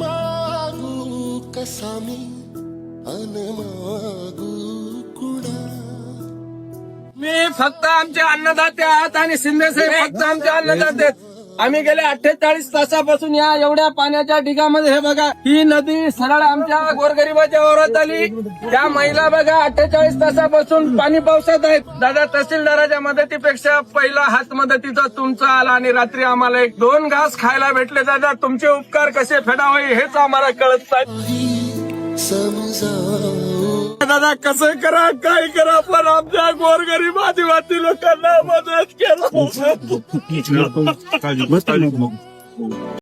मागू कसा मी अन मागू कुणा मी फक्त आमचे अन्नदाते आहात आणि शिंदे साहेब फक्त आमचे अन्नदाते आहेत. आम्ही गेल्या अठ्ठेचाळीस तासापासून या एवढ्या पाण्याच्या ढिगामध्ये हे बघा ही नदी सरळ आमच्या गोरगरिबाच्या ओरात आली त्या महिला बघा अठ्ठेचाळीस तासापासून पाणी पावसात आहेत. दादा तहसीलदाराच्या मदतीपेक्षा पहिला हात मदतीचा तुमचा आला आणि रात्री आम्हाला एक दोन घास खायला भेटले. दादा तुमचे उपकार कसे? फेडावे हेच आम्हाला कळत नाही. समजावू. दादा कसं करा काय करा पण आमच्या गोरगरीब आदिवासी लोकांना मदत केलं.